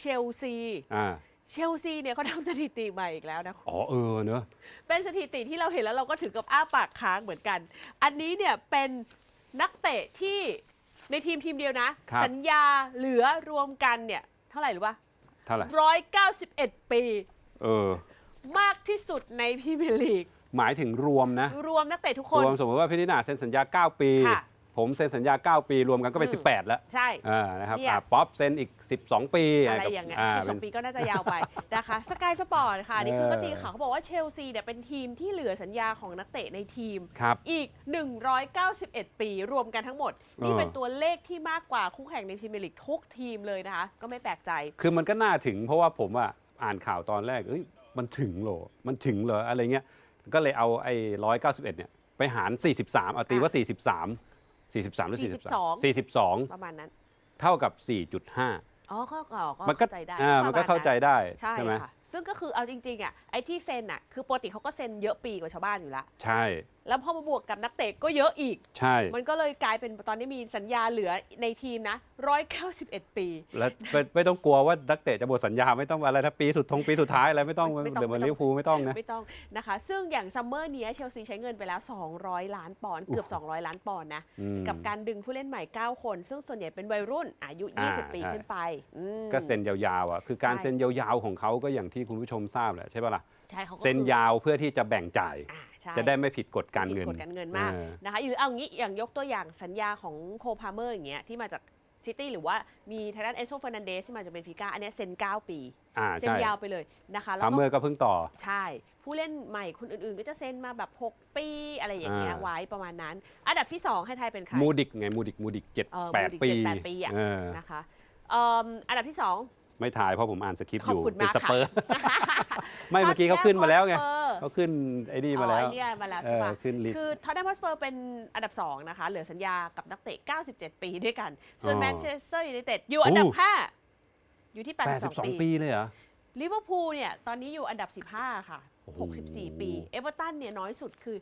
เชลซีอ่าเชลซีเนี่ยเขาทำสถิติใหม่อีกแล้วนะ อ๋อเออเนอะเป็นสถิติที่เราเห็นแล้วเราก็ถึงกับอ้าปากค้างเหมือนกัน อันนี้เนี่ยเป็นนักเตะที่ในทีมทีมเดียวนะครับสัญญาเหลือรวมกันเนี่ยเท่าไหร่หรือว่าเท่าไหร่ร้อยเก้าสิบเอ็ดปี เออ มากที่สุดในพรีเมียร์ลีก หมายถึงรวมนะ รวมนักเตะทุกครนวมสมมติว่าพี่นิน่าเซ็นสัญญา 9 ปีค่ะ ผมเซ็นสัญญา 9 ปีรวมกันก็เป็น อืม 18 แล้วใช่ อ่านะครับเนี่ย อ่าป๊อปเซ็นอีก 12 ปีอะไรอย่างเงี้ยสิบสองเป็นปีก็น่าจะยาวไป นะคะสกายสปอร์ตค่ะ นี่คือเออก็ตีข่าวเขาบอกว่าเชลซีเนี่ยเป็นทีมที่เหลือสัญญาของนักเตะในทีม ครับ อีก 191 ปี รวมกันทั้งหมด นี่เออเป็นตัวเลขที่มากกว่าคู่แข่งในพรีเมียร์ลีกทุกทีมเลยนะคะ ก็ไม่แปลกใจ คือมันก็น่าถึงเพราะว่าผมอะอ่านข่าวตอนแรกเอ้ยมันถึงเหรอมันถึงเหรออะไรเงี้ยก็เลยเอาไอ้ร้อยเก้าสิบเอ็ดเนี่ยไปหาร 43 เอาตีว่า 43 43 หรือ 42 43 42 ประมาณนั้น เท่ากับ 4.5 อ๋อก็ก็ก็มันก็เข้าใจได้อ่ามันก็เข้าใจได้ใช่ใช่ไหมค่ะซึ่งก็คือเอาจริงๆอะไอ้ที่เซ็นอะคือปกติเขาก็เซ็นเยอะปีกว่าชาวบ้านอยู่แล้วใช่แล้วพอมาบวกกับนักเตะก็เยอะอีก ใช่ มันก็เลยกลายเป็นตอนนี้มีสัญญาเหลือในทีมนะ191 ปี แล้วไม่ไม่ต้องกลัวว่านักเตะจะหมดสัญญาไม่ต้องอะไรถ้าปีสุดทงปีสุดท้ายอะไรไม่ต้องไม่ต้อง เดี๋ยวมันไม่ต้องลิเวอร์พูลไม่ต้องนะ ไม่ต้องนะคะ ซึ่งอย่างซัมเมอร์เนี้ยเชลซีใช้เงินไปแล้ว 200 ล้านปอนด์เกือบ 200 ล้านปอนด์นะ อืม กับการดึงผู้เล่นใหม่ 9 คน ซึ่งส่วนใหญ่เป็นวัยรุ่นอายุ อ่า20 ปีใช่ ขึ้นไปอืม ก็เซ็นยาวๆอะคือการใช่ เซ็นยาวๆของเขาก็อย่างที่คุณผู้ชมทราบแหละใช่ปะล่ะ ใช่เขาก็เซ็นคือยาวเพื่อที่จะแบ่งจ่าย อ่าใช่จะได้ไม่ผิดกฎการเงิน ผิดกฎการเงินมากออ นะคะหรือเอางี้อย่างยกตัวอย่างสัญญาของโคพาเมอร์อย่างเงี้ยที่มาจากซิตี้หรือว่ามีทางด้านเอโซเฟอร์นันเดสที่มาจากเบนฟิก้าอันเนี้ยเซ็น 9 ปี อ่าเซ็นใช่ยาวไปเลยนะคะแล้วพาก็ เมอร์ก็เพิ่งต่อ ใช่ ผู้เล่นใหม่คนอื่นๆ ก็จะเซ็นมาแบบ 6 ปีอะไรอย่างเงี้ยอ่า ไว้ประมาณนั้น อันดับที่ 2 ให้ทายเป็นใคร มูดิกไงมูดิกมูดิกเจ็ดเออแปด Moodic ปีเจ็ดแปดปีอะ เออ นะคะเอิ่มอันดับที่ 2 ไม่ถ่ายเพราะผมอ่านสคริปต์อยู่ขอบคุณเป็นมากสค่ะเปอร์ไม่เมื่อกี้เขาขึ้นมาแล้วไง Tottenham Hotspur เขาขึ้นไอ้นี่อ๋มาอแล้วไอ้เนี่ยมาแล้วเอใช่อปะ ขึ้นลิสคือต์ท็อตแนมฮอสเปอร์เป็นอันดับ 2 นะคะ เหลือสัญญากับนักเตะ 97 ปีด้วยกัน ส่วนอ๋อแมนเชสเตอร์ยูไนเต็ดอยู่อันดับ โอ้ 5 อยู่ที่แปดสิบสอง82 ปีปีเลยเหรอ ลิเวอร์พูลเนี่ยตอนนี้อยู่อันดับ 15 ค่ะ โอ้โห 64 ปี เอเวอร์ตันเนี่ยน้อยสุดคือ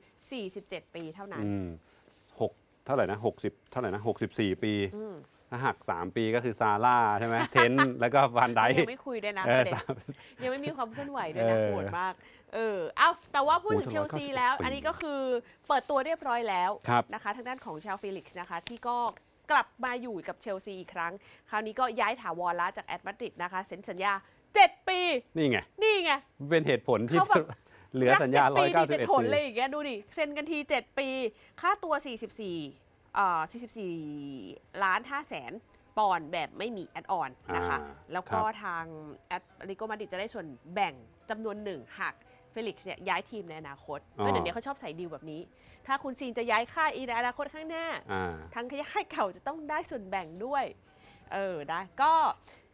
47 ปีเท่านั้นอืมหกเท่าไหร่นะหกสิบเท่าไหร่นะหกสิบสี่ปี อืม ถ้าหักสามปีก็คือซาร่าใช่ไหมเทนต์แล้วก็ van ไดยังไม่คุยด้วยนะเอปอระเด็นสามยังไม่มีความเคลื่อนไหวด้วยนะเออโหดมาก เออเอาแต่ว่าพูดถึงโอ้เชโหลซี191แล้วปีอันนี้ก็คือเปิดตัวเรียบร้อยแล้วครับนะคะทางด้านของชาวฟิลิกส์นะคะ ที่ก็กลับมาอยู่กับเชลซีอีกครั้ง คราวนี้ก็ย้ายถาวรละจากแอตมาดริดนะคะเซ็นสัญญา 7 ปี นี่ไง นี่ไง เป็นเหตุผลที่เขาแบบเหลือสัญญารักร้อยเจ็เก้าดสิปีบนี่เอ็ดเป็นผลปีเลยอย่างเงี้ยดูดิ เซ็นกันที 7 ปี ค่าตัว 44เอ่อ 44 ล้าน5แสนปอนด์แบบไม่มีแอดออนนะคะ อ่าแล้วก็ทางแอตเลโกมาดริดจะได้ส่วนแบ่งจำนวนหนึ่งหากเฟลิกซ์เนี่ยย้ายทีมในอนาคตอ๋อเพราะเดี๋ยวนี้เขาชอบใส่ดีลแบบนี้ ถ้าคุณซีนจะย้ายค่ายอีกในอนาคตข้างหน้า อ่า ทั้งค่ายเก่าจะต้องได้ส่วนแบ่งด้วย เออได้ก็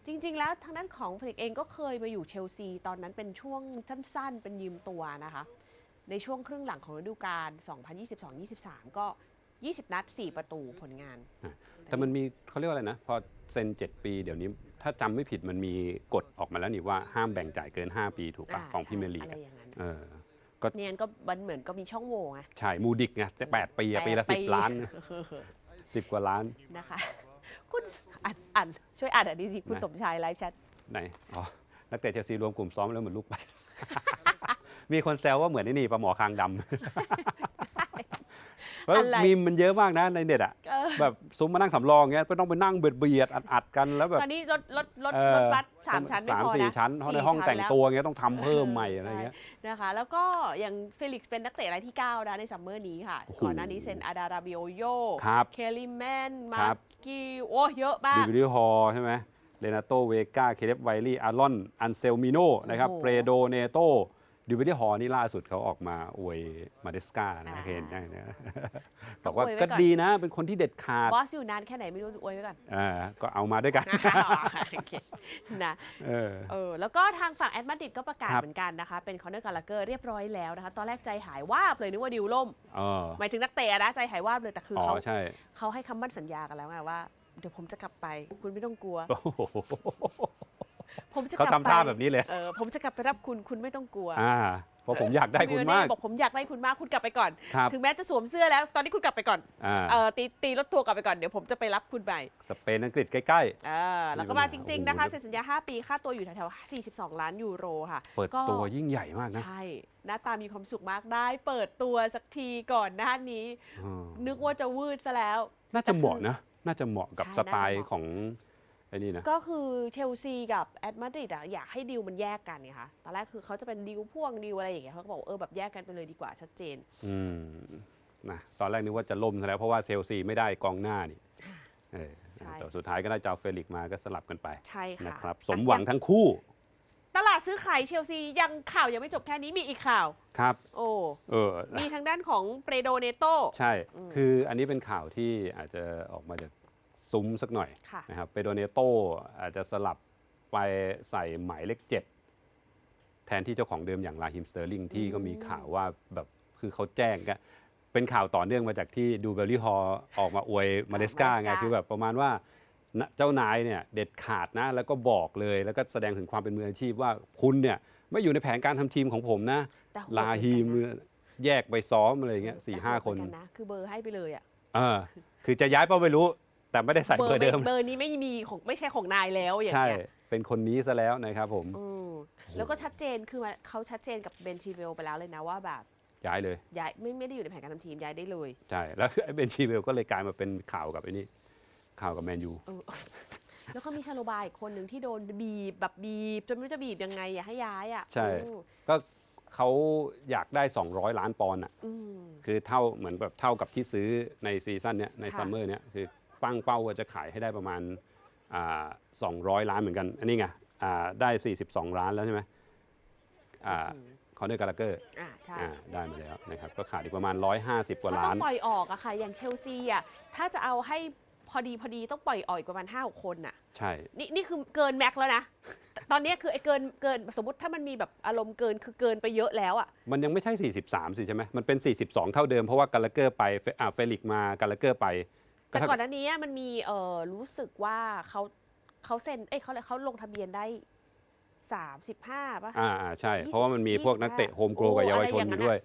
จริง ๆ แล้วทางด้านของเฟลิกซ์เองก็เคยมาอยู่เชลซี ตอนนั้นเป็นช่วงสั้น ๆ เป็นยืมตัวนะคะ ในช่วงครึ่งหลังของฤดูกาล 2022-23 ก็ 20 นัด 4 ประตูผลงาน แต่มันมีเขาเรียกว่าอะไรนะ พอเซ็น 7 ปีเดี๋ยวนี้ ถ้าจำไม่ผิดมันมีกฎออกมาแล้วนี่ว่าห้ามแบ่งจ่ายเกิน 5 ปีถูกปะอ่าของพใช่รีเมียร์ลีกอะไรอะอย่างนั้นเออเนี่ยก็มันเหมือนก็มีช่องโหว่ไงใช่มูดิกไงแต่แปดปีอะปีละแปดสิบล้านสิบกว่าล้านนะคะคุณอ่านอ่านช่วยอ่านอันนี้สิคุณนะสมชายไลฟ์แชทไหนอ๋อนักเตะเชลซีรวมกลุ่มซ้อมแล้วเหมือนลูกปัดมีคนแซวว่าเหมือนไอ้นี่ปลาหมอคางดำ เฮ้ยอะไร มีมมันเยอะมากนะในเน็ตอะเออแบบซุ้มมานั่งสำรองเงี้ยไม่ต้องไปนั่งเบียดเบียดอัดอัดๆกันแล้วแบบตอนนี้รถรถรถเอรอถบัสสามชั้นไม่สามพอสี่นะชั้นเพราะในสี่ห้องชั้แต่งล้วตัวเงี้ยต้องทำเพิ่มใหม่อะไรเงี้ย ใช่นะคะ แล้วก็อย่างเฟลิกซ์เป็นนักเตะรายที่ 9 นะในซัมเมอร์นี้ค่ะ โอ้โหก่อนหน้านี้เซ็นอาดาราบิโอโยครับเคลลิแมน มาครับ กิโอ้เยอะมากดิวิดิฮอลใช่ไหมเลนาโตเวกาเคเลฟไวลี่อารอน อันเซลมิโนนะครับโอ้โห เปโดเนโต ดิวิดิฮอลนี่ล่าสุดเขาออกมาอวยมาเดสกานะอ่า เห็นได้นะต้บอองกว่าอวยไว้ก็ก่อนดีนะ เป็นคนที่เด็ดขาดบอสอยู่นานแค่ไหนไม่รู้อวยไว้ก่อนอ่าก็เอามาด้วยกันโอเคนะเออ เออแล้วก็ทางฝั่งแอดมาดริดก็ประกาศครับ เหมือนกันนะคะ เป็นคอนเนอร์กาลาเกอร์เรียบร้อยแล้วนะคะ ตอนแรกใจหายวาบเลยนึกว่าดิวล่ม เออหมายถึงนักเตะนะ ใจหายวาบเลยแต่คืออ๋อเขาใช่เขาให้คำมั่นสัญญากันแล้วไงว่า เดี๋ยวผมจะกลับไป คุณไม่ต้องกลัว โอ้โห ผมจะเขากลัทำท่าไปแบบนี้เลย เออผมจะกลับไปรับคุณคุณไม่ต้องกลัวอ่าเพราะผมอยากได้คุณมาก บอกผมอยากได้คุณมากคุณกลับไปก่อน ครับถึงแม้จะสวมเสื้อแล้ว ตอนนี้คุณกลับไปก่อนอ่าเออตีตีรถทัวร์กลับไปก่อนเดี๋ยวผมจะไปรับคุณไปสเปนอังกฤษใกล้ เออแล้วก็มีปัมาญหาจริง ๆนะคะโอ้โห เซ็นสัญญา 5 ปีค่าตัวอยู่แถวๆ42 ล้านยูโรค่ะๆ เปิดก็ ตัวยิ่งใหญ่มากนะใช่ หน้าตามีความสุขมากได้ เปิดตัวสักทีก่อนหน้านี้ อืมนึกว่าจะวืดซะแล้ว น่าจะเหมาะนะ น่าจะเหมาะกับใช่สไตล์น่าจะเหมาะ ของไอ้นี่นะ ก็คือเชลซีกับแอตมาดริดอะอยากให้ดีลมันแยกกันไงคะตอนแรกคือเขาจะเป็นดีลพ่วงดีลอะไรอย่างเงี้ยเขาก็บอกเออแบบแยกกันไปเลยดีกว่าชัดเจนอืมนะตอนแรกนึกว่าจะล่มซะแล้ว เพราะว่าเซลซีไม่ได้กองหน้านี่เออใช่แต่สุดท้ายก็ได้เจ้าเฟลิกซ์มาก็สลับกันไปใช่ค่ะนะครับอะสมหวังทั้งคู่ ตลาดซื้อขายเชลซียังข่าวยังไม่จบแค่นี้มีอีกข่าวครับ โอ้เออมีทางด้านของเปรโดเนโตใช่อืมคืออันนี้เป็นข่าวที่อาจจะออกมาจาก ซุ้มสักหน่อยค่ะ นะครับเปโดเนโตอาจจะสลับไปใส่หมายเลขเจ็ดแทนที่เจ้าของเดิมอย่างลาฮิมสเตอร์ลิงที่ก็มีข่าวว่าแบบคือเขาแจ้งกันเป็นข่าวต่อเนื่องมาจากที่ดูเบลลี่ฮอออกมาอวยมาเดสกาไง Maresca คือแบบประมาณว่านะเจ้านายเนี่ยเด็ดขาดนะ แล้วก็บอกเลยแล้วก็แสดงถึงความเป็นมืออาชีพว่าคุณเนี่ยไม่อยู่ในแผนการทำทีมของผมนะ แต่โหดลาฮีมเหอนกันนะแยกไปซ้อมอะไรเงี้ยสี่ห้าแต่โดคนเหมือกันะคือเบอร์ให้ไปเลยอะเออคือจะย้ายเป้าไม่รู้ แต่ไม่ได้ใส่เบอร์เดิม เบอร์นี้ไม่มีของไม่ใช่ของนายแล้วอย่างใช่ เงี้ยเป็นคนนี้ซะแล้วนะครับผม อืมแล้วก็ชัดเจนคือมันเขาชัดเจนกับเบนชีเวลไปแล้วเลยนะว่าแบบย้ายเลย ย้ายไม่ไม่ได้อยู่ในแผนการทำทีมย้ายได้เลยใช่ แล้วไอ้เบนชีเวลก็เลยกลายมาเป็นข่าวกับไอ้นี่ข่าวกับแมนยู เออ แล้วก็มีชาโลบายอีกคนหนึ่งที่โดนบีบแบบบีบ จนไม่รู้จะบีบยังไงอย่าให้ย้ายอะใช่ อืมก็เขาอยากได้ 200 ล้านปอนด์อะ อืม คือเท่าเหมือนแบบเท่ากับที่ซื้อในซีซั่นเนี้ยในค่ะ ซัมเมอร์เนี้ยคือ ปั้งเป้าว่าจะขายให้ได้ประมาณอ่า200ล้านเหมือนกัน อันนี้ไงอ่าได้ 42 ล้านแล้วใช่ไหมอ่าคอนเนอร์การ์เกอร์อ่าใช่อ่าได้มาแล้วนะครับ ก็ขาดอีกประมาณ 150 กว่าก็ต้ล้าอนงปล่อยออกอะค่ะ อย่างเชลซีอะถ้าจะเอาให้พอดีพอดีต้องปล่อยออกอีกประมาณ5้าคนน่ะใช่ นี่นี่คือเกินแม็กซ์แล้วนะ ตอนนี้คือไอ้เกินเกินสมมติถ้ามันมีแบบอารมณ์เกินคือเกินไปเยอะแล้วอะมันยังไม่ใช่ 43สิใช่ไหมมันเป็น 42 เท่าเดิมเพราะว่าการ์เกอร์ไปเฟอ่าเฟลิกซ์มาการ์เกอร์ไป แต่เท่าก่อนหน้านี้มันมีเออรู้สึกว่าเขาเขาเซ็นเอ้ยเขาเขาลงทะเบียนได้35ป่ะอ่าอ่าใช่ยี่สิบเพราะว่ามันมีพวกนักเตะโฮมโกลกับโอ้เยาวชนอะไรอย่างอยู่ด้วย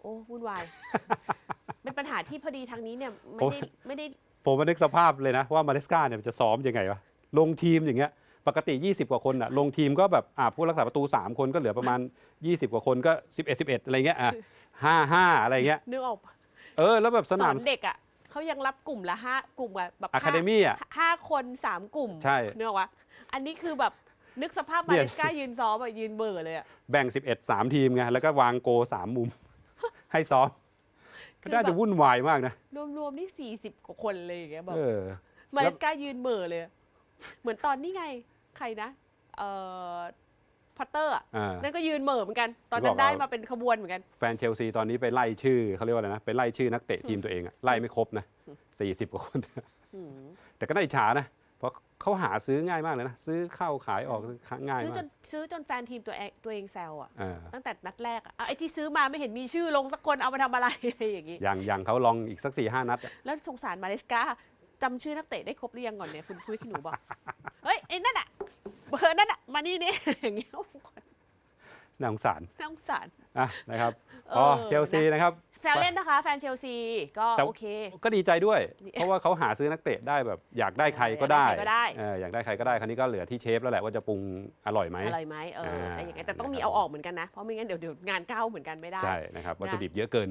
โอ้วุ่นวายเป็นปัญหาที่พอดีทางนี้เนี่ยไม่โอ้ได้ไม่ได้ผมมานึกสภาพเลยนะ ว่ามาเลสกาเนี่ยมันจะซ้อมยังไงวะลงทีมอย่างเงี้ยปกติ 20 กว่าคนอะลงทีมก็แบบอ่าผู้รักษาประตู 3 คนก็เหลือประมาณ 20 กว่าคนก็ 11 11 อะไรเงี้ยอะห้าห้าอะไรเงี้ยนึกออกปะเออ แล้วแบบสสนาอมนเด็กอะ เขายังรับกลุ่มละห้ากลุ่มอะแบบอะคาเดห้มี่อะห้าคนสามกลุ่มใช่นึกออกวะอันนี้คือแบบนึกสภาพเนี่มายเลสกายืนซ้อมอะยืนเบอร์เลยอะแบ่ง 11 3 ทีมไงแล้วก็วางโก3มุม ให้ซ้อมคือน่าแบจะบวุ่นวายมากนะ รวมๆ นี่สี่สิบกว่าคนเลยอย่างเงี้ยแบบเออมาเลสกายืนเบอร์เลย เหมือนตอนนี้ไง ใครนะ เอ่อ พอตเตอร์อ่านั่นก็ยืนเหม่อเหมือนกัน ตอนนั้บอนกได้เอามาเป็นขบวนเหมือนกัน แฟนเชลซีตอนนี้ไปไล่ชื่อเขาเรียกว่าอะไรนะไปไล่ชื่อนักเตะทีมตัวเองอะไล่ไม่ครบนะ40กว่าคน อืมแต่ก็น่าอิจฉานะ เพราะเขาหาซื้อง่ายมากเลยนะ ซื้อเข้าขายออกง่ายซื้อมาจกนซื้อจนแฟนทีมตัวเองตัวเองแซวอะ เออตั้งแต่นัดแรกอะเอาไอ้ที่ซื้อมาไม่เห็นมีชื่อลงสักคนเอามาทำอะไร อะไรอย่างงี้ อย่างอย่างเขาลองอีกสักสี่ห้านัดอะแล้วสงสารมาเลสกาจำชื่อนักเตะได้ครบหรือยังก่อนเนี่ยคุณคุยขี้หนูบอก เฮ้ยไอ้นั่นอะ เบอร์นั่นอะมานี่นี่อย่างเงี้ยน่าสงสารน่าสงสาร อะนะครับเอออ๋อเชลซีนะครับแซวเล่นนะคะ แฟนเชลซีก็แต่โอเค ก็ดีใจด้วยดีเพราะว่าเขาหาซื้อนักเตะได้แบบอยากได้ใครก็ได้อยากได้ใครก็ได้เอออยากได้ใครก็ได้คราวนี้ก็เหลือที่เชฟแล้วแหละว่าจะปรุงอร่อยไหมอร่อยไหมเอออ่าจะยังไงแต่ต้องมีนะครับเอาออกเหมือนกันนะ เพราะไม่งั้นเดี๋ยวเดี๋ยวงานก้าวเหมือนกันไม่ได้ ใช่นะครับวัตถุนะดิบเยอะเกิน